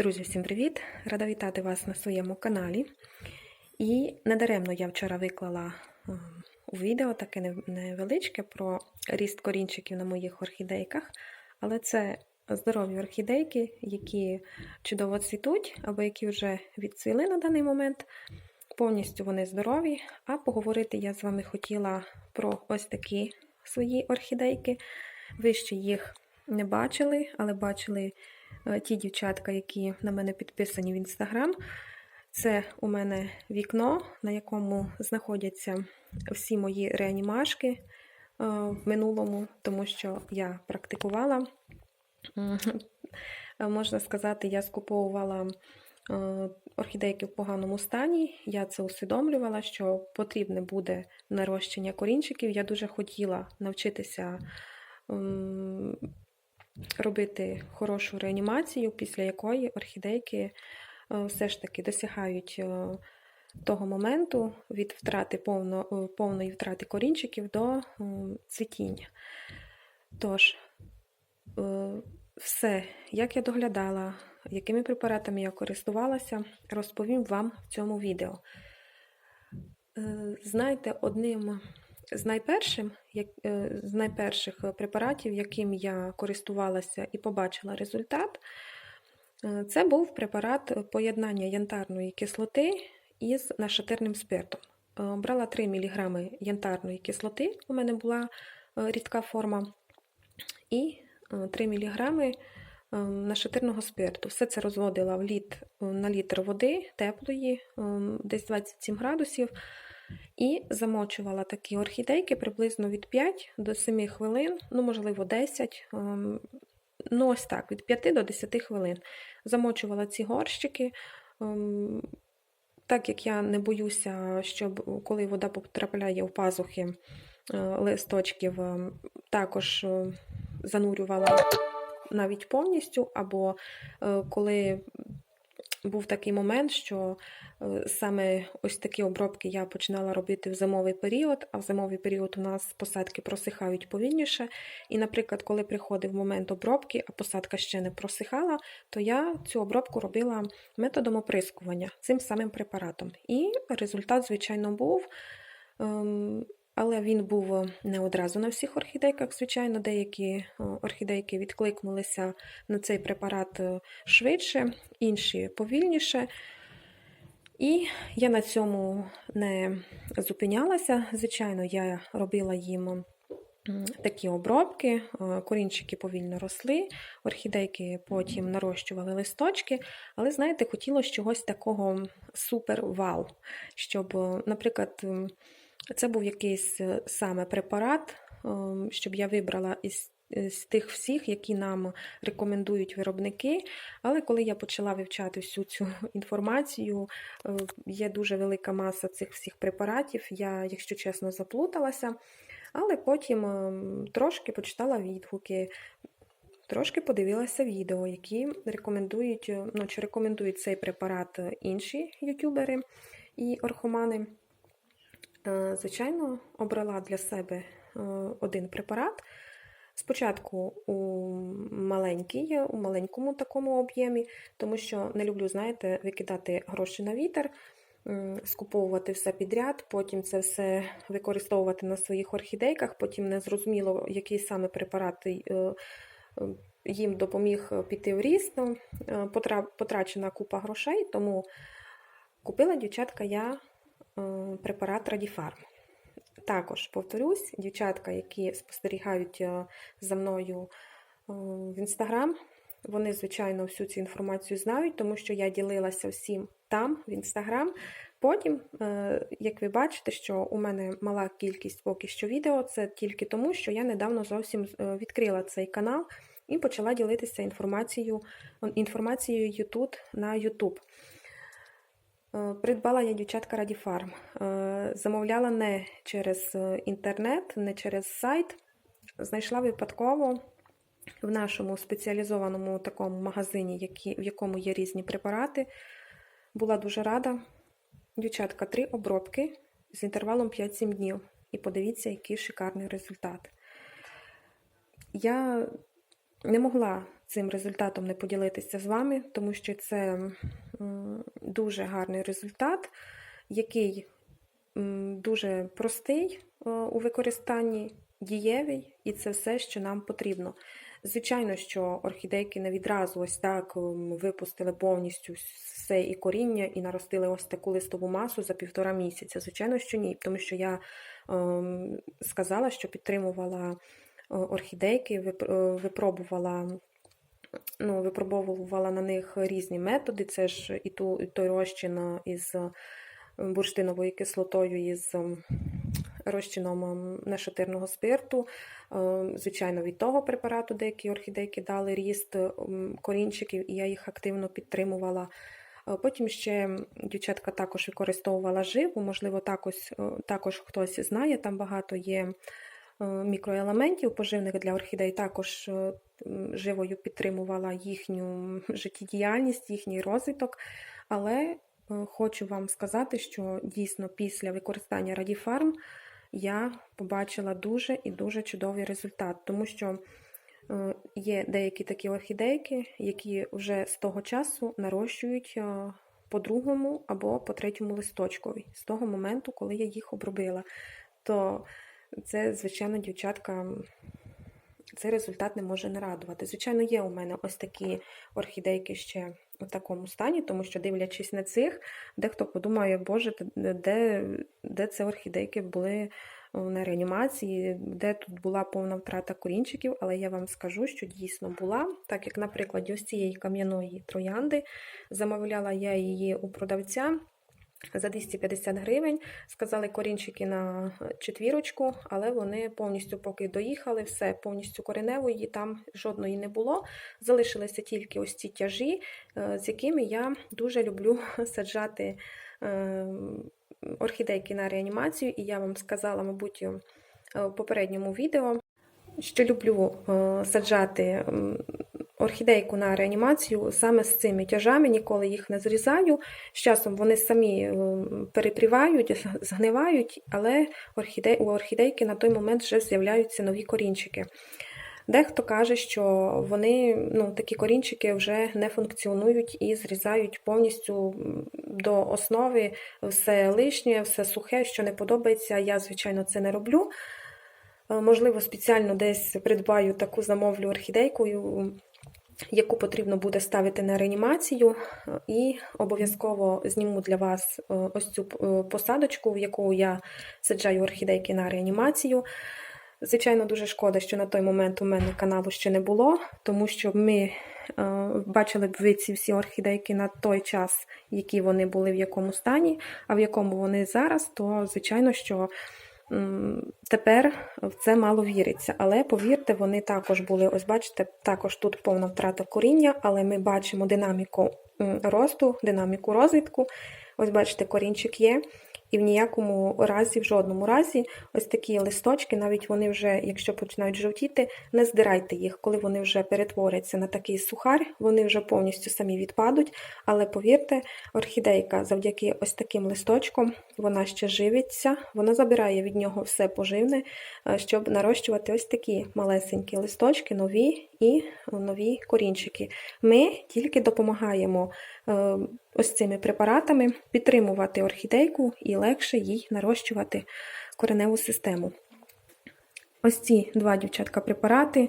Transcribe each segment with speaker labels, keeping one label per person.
Speaker 1: Друзі, всім привіт! Рада вітати вас на своєму каналі. І недаремно я вчора виклала е, у відео таке невеличке про ріст корінчиків на моїх орхідейках. Але це здорові орхідейки, які чудово цвітуть, або які вже відцвіли на даний момент. Повністю вони здорові. А поговорити я з вами хотіла про ось такі свої орхідейки. Ви ще їх не бачили, але бачили ті дівчатка, які на мене підписані в інстаграм. Це у мене вікно, на якому знаходяться всі мої реанімашки е, в минулому, тому що я практикувала. Е, Можна сказати, я скуповувала е, орхідейки в поганому стані. Я це усвідомлювала, що потрібне буде нарощення корінчиків. Я дуже хотіла навчитися робити хорошу реанімацію, після якої орхідейки е, все ж таки досягають е, того моменту від втрати повно, е, повної втрати корінчиків до цвітіння. Тож, все, як я доглядала, якими препаратами я користувалася, розповім вам в цьому відео. Знаєте, одним з найпершим, як, е, з найперших препаратів, яким я користувалася і побачила результат, е, це був препарат поєднання янтарної кислоти із нашатирним спиртом. Е, Брала 3 мг янтарної кислоти, у мене була е, рідка форма, і е, 3 мг нашатирного спирту. Все це розводила в літ, е, на літр води теплої, е, десь 27 градусів. І замочувала такі орхідейки приблизно від 5 до 7 хвилин, ну, можливо, 10. ем, Ну, ось так, від 5 до 10 хвилин. Замочувала ці горщики. ем, Так як я не боюся, щоб коли вода потрапляє в пазухи е, листочків, ем, також е, занурювала навіть повністю, або е, коли був такий момент, що е, саме ось такі обробки я починала робити в зимовий період, а в зимовий період у нас посадки просихають повільніше. І, наприклад, коли приходив момент обробки, а посадка ще не просихала, то я цю обробку робила методом оприскування цим самим препаратом. І результат, звичайно, був. Але він був не одразу на всіх орхідейках. Звичайно, деякі е, орхідейки відкликнулися на цей препарат е, швидше, інші повільніше. І я на цьому не зупинялася. Звичайно, я робила їм такі обробки, е, корінчики повільно росли, орхідейки потім нарощували листочки, але, знаєте, хотілося чогось такого супер-вау, щоб, е, наприклад, це був якийсь е, саме препарат, ем, щоб я вибрала із з тих всіх, які нам рекомендують виробники. Але коли я почала вивчати всю цю інформацію, е, є дуже велика маса цих всіх препаратів. Я, якщо чесно, заплуталася. Але потім трошки почитала відгуки, трошки подивилася відео, які рекомендують, е, ну, чи рекомендують цей препарат інші ютубери і орхомани. Е, Звичайно, обрала для себе е, один препарат. Спочатку у маленький, у маленькому такому об'ємі, тому що не люблю, знаєте, викидати гроші на вітер, скуповувати все підряд, потім це все використовувати на своїх орхідейках, потім не зрозуміло, який саме препарат е, їм допоміг піти в ріст. Ну, потра- Потрачена купа грошей, тому купила дівчатка я препарат Радіфарм. Також повторюсь, дівчатка, які спостерігають е, за мною е, в інстаграм, вони, звичайно, всю цю інформацію знають, тому що я ділилася всім там, в інстаграм. Потім, е, як ви бачите, що у мене мала кількість поки що відео, це тільки тому, що я недавно зовсім е, відкрила цей канал і почала ділитися інформацією, інформацією тут на YouTube. Е, Придбала я дівчатка Радіфарм. Е, Замовляла не через е, інтернет, не через сайт. Знайшла випадково в нашому спеціалізованому такому магазині, в якому є різні препарати. Була дуже рада. Дівчатка, три обробки з інтервалом 5-7 днів. І подивіться, який шикарний результат. Я не могла цим результатом не поділитися з вами, тому що це дуже гарний результат, який дуже простий е, у використанні, дієвий, і це все, що нам потрібно. Звичайно, що орхідейки не відразу ось так випустили повністю все і коріння, і наростили ось таку листову масу за півтора місяця. Звичайно, що ні, тому що я ем, сказала, що підтримувала е, орхідейки, е, випробувала. Ну, випробовувала на них різні методи. Це ж і, ту, і той розчин із е, бурштиновою кислотою, із ем, розчином ем, нашатирного спирту. Е, Звичайно, від того препарату деякі орхідейки дали ріст ем, корінчиків, і я їх активно підтримувала. Е, Потім ще дівчатка також використовувала живу, можливо, також, також хтось знає, там багато є мікроелементів поживних для орхідей. Також живою підтримувала їхню життєдіяльність, їхній розвиток. Але е, хочу вам сказати, що дійсно після використання Радіфарм я побачила дуже і дуже чудовий результат, тому що е, є деякі такі орхідейки, які вже з того часу нарощують е, по другому або по третьому листочкові, з того моменту, коли я їх обробила. То це, звичайно, дівчатка, цей результат не може не радувати. Звичайно, є у мене ось такі орхідейки ще у такому стані, тому що, дивлячись на цих, дехто подумає, боже, де, де це орхідейки були на реанімації, де тут була повна втрата корінчиків, але я вам скажу, що дійсно була, так як, наприклад, ось цієї кам'яної троянди, замовляла я її у продавця. За 250 гривень сказали корінчики на четвірочку, але вони повністю поки доїхали, все повністю кореневої, там жодної не було. Залишилися тільки ось ці тяжі, е, з якими я дуже люблю саджати е, орхідейки на реанімацію. І я вам сказала, мабуть, е, в попередньому відео, що люблю е, саджати м, орхідейку на реанімацію саме з цими тяжами, ніколи їх не зрізаю. З часом вони самі е, перепрівають, згнивають, але орхідей, у орхідейки на той момент вже з'являються нові корінчики. Дехто каже, що вони, ну, такі корінчики вже не функціонують і зрізають повністю до основи все лишнє, все сухе, що не подобається. Я, звичайно, це не роблю. Е, Можливо, спеціально десь придбаю таку замовлю орхідейку, яку потрібно буде ставити на реанімацію, і обов'язково зніму для вас е, ось цю е, посадочку, в яку я саджаю орхідейки на реанімацію. Звичайно, дуже шкода, що на той момент у мене каналу ще не було, тому що ми е, бачили б ви ці всі орхідейки на той час, які вони були в якому стані, а в якому вони зараз, то звичайно, що тепер в це мало віриться. Але повірте, вони також були, ось бачите, також тут повна втрата коріння, але ми бачимо динаміку росту, динаміку розвитку. Ось бачите, корінчик є. І в ніякому разі, в жодному разі, ось такі листочки, навіть вони вже, якщо починають жовтіти, не здирайте їх. Коли вони вже перетворяться на такий сухар, вони вже повністю самі відпадуть. Але повірте, орхідейка завдяки ось таким листочкам, вона ще живиться, вона забирає від нього все поживне, е, щоб нарощувати ось такі малесенькі листочки, нові і нові корінчики. Ми тільки допомагаємо е, ось цими препаратами підтримувати орхідейку і легше їй нарощувати кореневу систему. Ось ці два дівчатка препарати,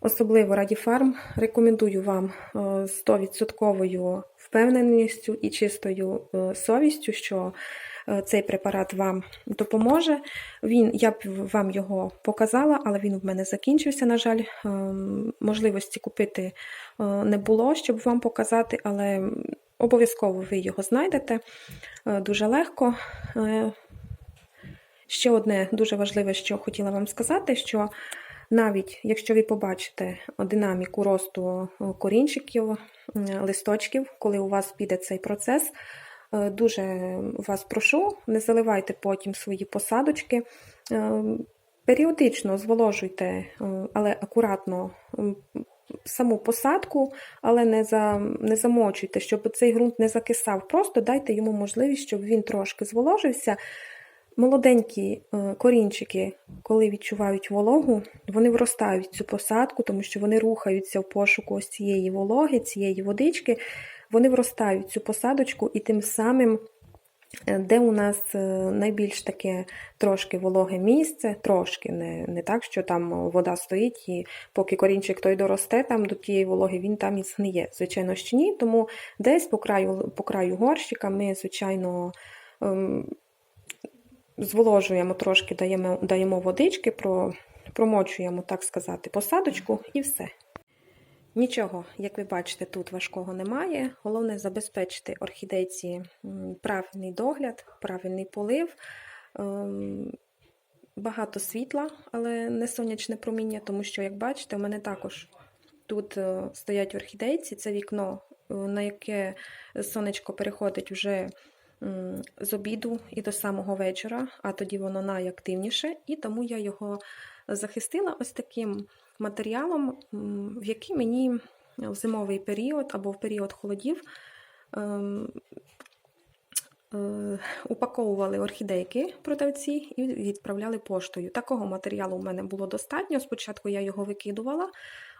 Speaker 1: особливо Радіфарм, рекомендую вам е, 100% впевненістю і чистою е, совістю, що е, цей препарат вам допоможе. Він, я б вам його показала, але він в мене закінчився, на жаль. Ем, Можливості купити е, не було, щоб вам показати, але обов'язково ви його знайдете е, дуже легко. Е, Ще одне дуже важливе, що хотіла вам сказати, що навіть якщо ви побачите динаміку росту е, корінчиків, листочків, коли у вас піде цей процес, е, дуже вас прошу, не заливайте потім свої посадочки. Е, Періодично зволожуйте, е, але акуратно саму посадку, але не, за, не замочуйте, щоб цей ґрунт не закисав. Просто дайте йому можливість, щоб він трошки зволожився. Молоденькі е, корінчики, коли відчувають вологу, вони вростають в цю посадку, тому що вони рухаються в пошуку ось цієї вологи, цієї водички. Вони вростають в цю посадочку і тим самим, е, де у нас е, найбільш таке трошки вологе місце, трошки, не, не так, що там вода стоїть, і поки корінчик той доросте там до тієї вологи, він там і згниє. Звичайно, що ні. Тому десь по краю, по краю горщика ми, звичайно, ем, зволожуємо трошки, даємо, даємо водички, про, промочуємо, так сказати, посадочку і все. Нічого, як ви бачите, тут важкого немає. Головне забезпечити орхідейці правильний догляд, правильний полив, ем, багато світла, але не сонячне проміння, тому що, як бачите, у мене також тут е, стоять орхідейці, це вікно, е, на яке сонечко переходить вже з обіду і до самого вечора, а тоді воно найактивніше, і тому я його захистила ось таким матеріалом, в який мені в зимовий період або в період холодів ем, е, упаковували орхідейки продавці і відправляли поштою. Такого матеріалу в мене було достатньо. Спочатку я його викидувала,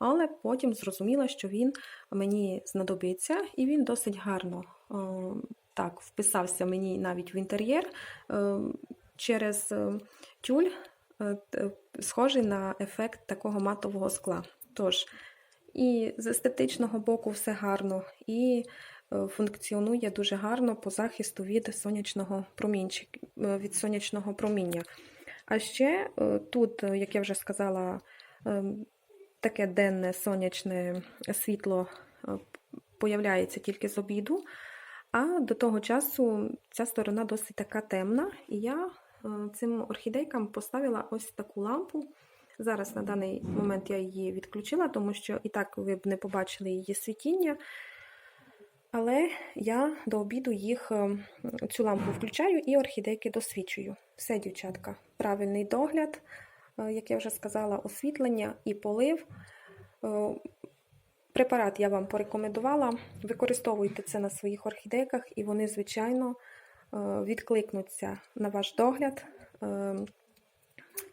Speaker 1: але потім зрозуміла, що він мені знадобиться, і він досить гарно е, так вписався мені навіть в інтер'єр е, через е, тюль, е, схожий на ефект такого матового скла. Тож, і з естетичного боку все гарно, і функціонує дуже гарно по захисту від сонячного промінчик, від сонячного проміння. А ще тут, як я вже сказала, таке денне сонячне світло появляється тільки з обіду, а до того часу ця сторона досить така темна, і я е, цим орхідейкам поставила ось таку лампу. Зараз на даний момент я її відключила, тому що і так ви б не побачили її світіння. Але я до обіду їх е, цю лампу включаю і орхідейки досвічую. Все, дівчатка, правильний догляд, е, як я вже сказала, освітлення і полив. Препарат я вам порекомендувала. Використовуйте це на своїх орхідейках, і вони, звичайно, е, відкликнуться на ваш догляд. Е,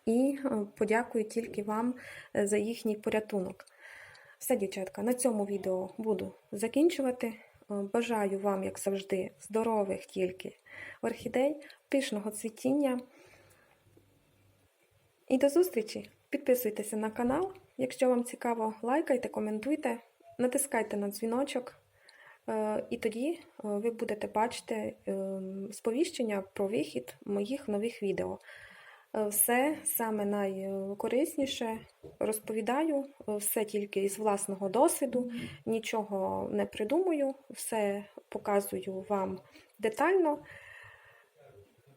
Speaker 1: І е, подякую тільки вам за їхній порятунок. Все, дівчатка, на цьому відео буду закінчувати. Бажаю вам, як завжди, здорових тільки орхідей, пишного цвітіння. І до зустрічі! Підписуйтеся на канал. Якщо вам цікаво, лайкайте, коментуйте, натискайте на дзвіночок. Е, І тоді е, ви будете бачити е, сповіщення про вихід моїх нових відео. Все саме найкорисніше розповідаю, все тільки із власного досвіду, нічого не придумую, все показую вам детально.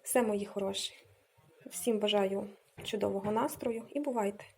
Speaker 1: Все мої хороші. Всім бажаю чудового настрою і бувайте!